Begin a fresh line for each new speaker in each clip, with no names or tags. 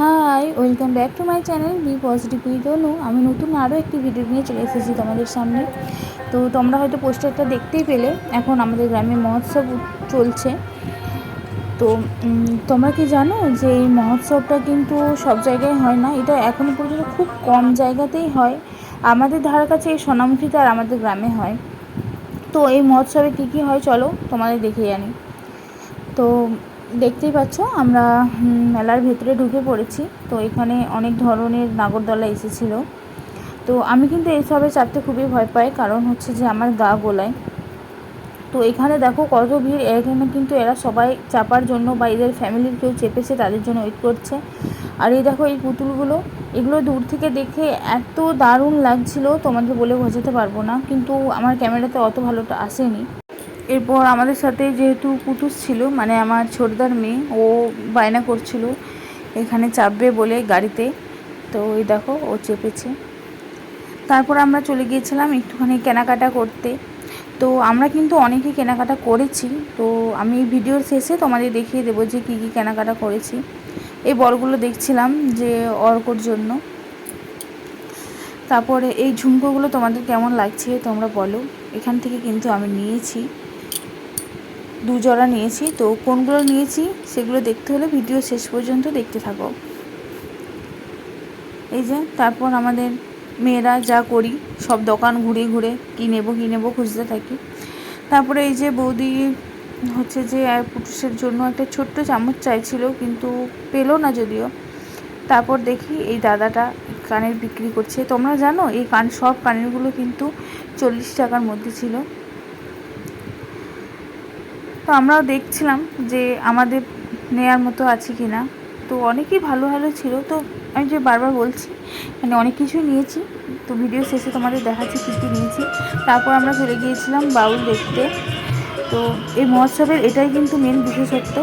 Hi welcome back to my channel be positive with Anu আমি নতুন আরও একটি ভিডিও নিয়ে চলে এসেছি তোমাদের সামনে। তো তোমরা হয়তো পোস্টারটা দেখতেই পেলে, এখন আমাদের গ্রামে মহোৎসব চলছে। তো তোমরা কি জানো যে এই মহোৎসবটা কিন্তু সব জায়গায় হয় না? এটা এখনও পর্যন্ত খুব কম জায়গাতেই হয়। আমাদের ধারে কাছে এই সোনামুখীতে আর আমাদের গ্রামে হয়। তো এই মহোৎসবে কী কী হয় চলো তোমাদের দেখে জানি তো দেখতেই পাচ্ছ, আমরা মেলার ভেতরে ঢুকে পড়েছি। তো এখানে অনেক ধরনের নাগরদোলা এসেছিল। তো আমি কিন্তু এইসবে চাপতে খুবই ভয় পাই, কারণ হচ্ছে যে আমার গা গোলায়। তো এখানে দেখো কত ভিড়, এখানে কিন্তু এরা সবাই চাপার জন্য বা এদের ফ্যামিলির কেউ চেপেছে, তাদের জন্য ওয়েট করছে। আর এই দেখো এই পুতুলগুলো, এগুলো দূর থেকে দেখে এত দারুণ লাগছিল, তোমাদের বলে বোঝাতে পারব না, কিন্তু আমার ক্যামেরাতে অত ভালোটা আসেনি। এরপর আমাদের সাথে যেহেতু কুটুস ছিল মানে আমার ছোটদার মেয়ে, ও বায়না করছিল এখানে চাপবে বলে গাড়িতে। তো ওই দেখো, ও চেপেছে। তারপর আমরা চলে গিয়েছিলাম একটুখানি কেনাকাটা করতে। তো আমরা কিন্তু অনেকই কেনাকাটা করেছি। তো আমি ভিডিওর শেষে তোমাদের দেখিয়ে দেবো যে কী কী কেনাকাটা করেছি। এই বলগুলো দেখছিলাম যে অর্কর জন্য। তারপরে এই ঝুমকোগুলো তোমাদের কেমন লাগছে তোমরা বলো। এখান থেকে কিন্তু আমি নিয়েছি। দু জোড়া নিয়েছি। তো কোনগুলো নিয়েছি সেগুলো দেখতে হলে ভিডিও শেষ পর্যন্ত দেখতে থাকো। এই যে, তারপর আমাদের মেয়েরা যা করি, সব দোকান ঘুরে ঘুরে কী নেব কী নেব খুঁজতে থাকি। তারপরে এই যে বৌদি হচ্ছে যে পুটুসের জন্য একটা ছোট্ট চামচ চাইছিল, কিন্তু পেল না যদিও। তারপর দেখি এই দাদাটা কানের বিক্রি করছে। তোমরা জানো, এই কান, সব কানেরগুলো কিন্তু চল্লিশ টাকার মধ্যে ছিল। তো আমরাও দেখছিলাম যে আমাদের নেয়ার মতো আছে কি না তো অনেকই ভালো ভালো ছিল। তো আমি যে বারবার বলছি মানে অনেক কিছুই নিয়েছি। তো ভিডিও শেষে তোমাদের দেখাচ্ছি কী কী নিয়েছি। তারপর আমরা চলে গিয়েছিলাম বাউল দেখতে। তো এই মহোৎসবের এটাই কিন্তু মেন বিশেষত্ব,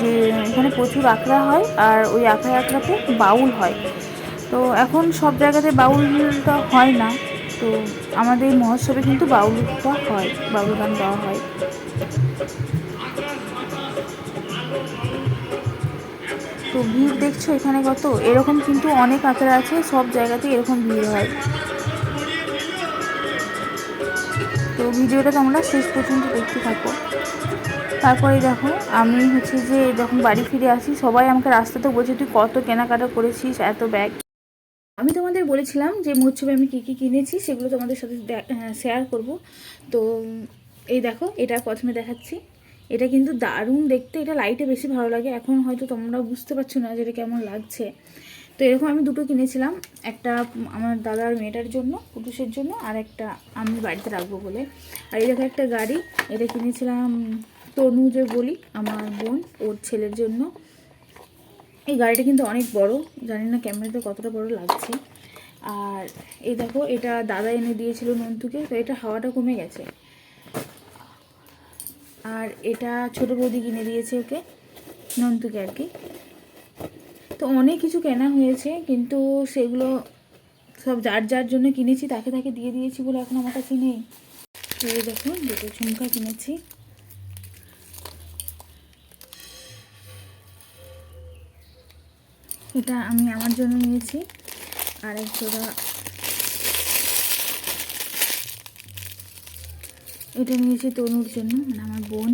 যে এখানে প্রচুর আঁকড়া হয় আর ওই আঁকড়া আঁকড়াতে বাউল হয়। তো এখন সব জায়গাতে বাউলটা হয় না। তো আমাদের মহোৎসবে কিন্তু বাউলটা হয়, বাউল গান গাওয়া হয়। তো ভিড় দেখছ এখানে কত? এরকম কিন্তু অনেক আঁকড়া আছে, সব জায়গাতে এরকম ভিড় হয়। তো ভিডিওটা তোমরা শেষ পর্যন্ত দেখতে থাকো। তারপরে দেখো, আমি হচ্ছে যে যখন বাড়ি ফিরে আসি, সবাই আমাকে রাস্তাতে বলছে, তুই কত কেনাকাটা করেছিস, এত ব্যাগ আমি তোমাদের বলেছিলাম যে মহোৎসবে আমি কী কী কিনেছি, সেগুলো তোমাদের সাথে শেয়ার করব। তো এই দেখো, এটা প্রথমে দেখাচ্ছি। এটা কিন্তু দারুণ দেখতে, এটা লাইটে বেশি ভালো লাগে। এখন হয়তো তোমরা বুঝতে পারছ না যে এটা কেমন লাগছে। তো এরকম আমি দুটো কিনেছিলাম, একটা আমার দাদার মেয়েটার জন্য, পুরুষের জন্য, আর একটা আমি বাড়িতে রাখব বলে। আর এই দেখো একটা গাড়ি, এটা কিনেছিলাম তনু যে বলি, আমার বোন, ওর ছেলের জন্য। এই গাড়িটা কিন্তু অনেক বড়, জানি না ক্যামেরাতে কতটা বড় লাগছে। আর এই দেখো, এটা দাদা এনে দিয়েছিল নন্তুকে, তো এটা হাওয়াটা কমে গেছে। আর এটা ছোট বৌদি কিনে দিয়েছে ওকে, নন্তুকে আর কি। তো অনেক কিছু কেনা হয়েছে, কিন্তু সেগুলো সব যার যার জন্য কিনেছি তাকে তাকে দিয়ে দিয়েছি বলে এখন আমার কাছে নেই। এই দেখুন, দুটো ঝুমকা কিনেছি। এটা আমি আমার জন্য নিয়েছি। আর এক এটা নিয়েছি তনুর জন্য মানে আমার বোন।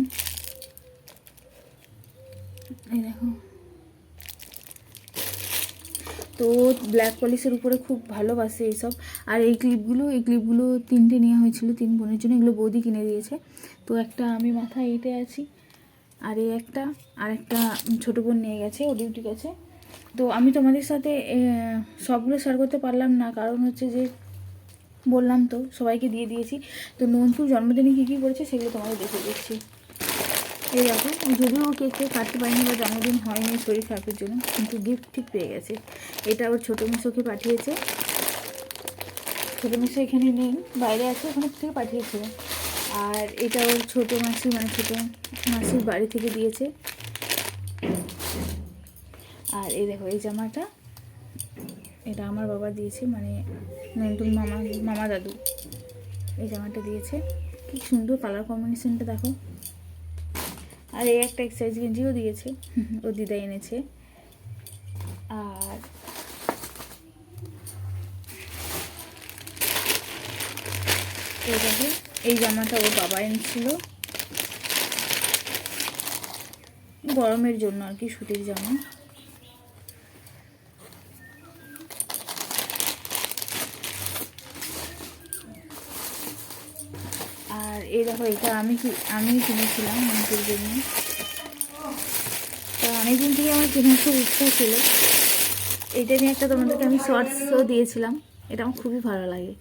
এই দেখো। তো ব্ল্যাক পলিশের উপরে খুব ভালোবাসে এইসব আর এই ক্লিপগুলো এই ক্লিপগুলো তিনটে নেওয়া হয়েছিল, তিন বোনের জন্য। এগুলো বৌদি কিনে দিয়েছে। তো একটা আমি মাথায় এঁটে আছি, আর এই একটা, আর একটা ছোটো বোন নিয়ে গেছে, ও ডিউটি গেছে। তো আমি তোমাদের সাথে সবগুলো শেয়ার করতে পারলাম না। কারণ হচ্ছে যে বললাম তো, সবাইকে দিয়ে দিয়েছি। তো নন্টুর জন্মদিনে কী কী করেছে সেগুলো তোমাদের দেখে দিচ্ছি। এই দেখো, যদিও ও কেক কেক কাটতে পারিনি বা জন্মদিন হয়নি শরীর খারাপের জন্য, কিন্তু গিফট ঠিক পেয়ে গেছে। এটা ওর ছোটো মিশোকে পাঠিয়েছে। ছোটো মিশো এখানে নেই, বাইরে আছে, ওখানে থেকে পাঠিয়েছিল আর এটা ওর ছোটো মাসি মানে ছোটো মাসির বাড়ি থেকে দিয়েছে। আর এই দেখো, এই জামাটা এটা আমার বাবা দিয়েছে মানে নন্দুর মামা মামা দাদু। এই জামাটা দিয়েছে। কি সুন্দর কালার কম্বিনেশনটা দেখো। আর এই একটা এক্সারসাইজ গেঞ্জিও দিয়েছে। ও দিদা এনেছে। আর এটাকে এই জামাটা ওর বাবা এনেছিল। গরমের জন্য আর কি সুতির জামা। এই দেখো, এটা আমি কি আমি কিনেছিলাম মাংসের জন্য। তা অনেকদিন থেকে আমার কেনার খুব ইচ্ছা ছিল। এইটা নিয়ে একটা তোমাদেরকে আমি শর্টসও দিয়েছিলাম। এটা আমার খুবই ভালো লাগে।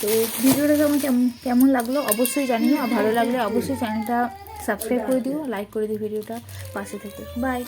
তো ভিডিওটা তোমার কেমন কেমন লাগল অবশ্যই জানিও, আর ভালো লাগলে অবশ্যই চ্যানেলটা সাবস্ক্রাইব করে দিও লাইক করে দিও ভিডিওটা পাশে থেকে। বাই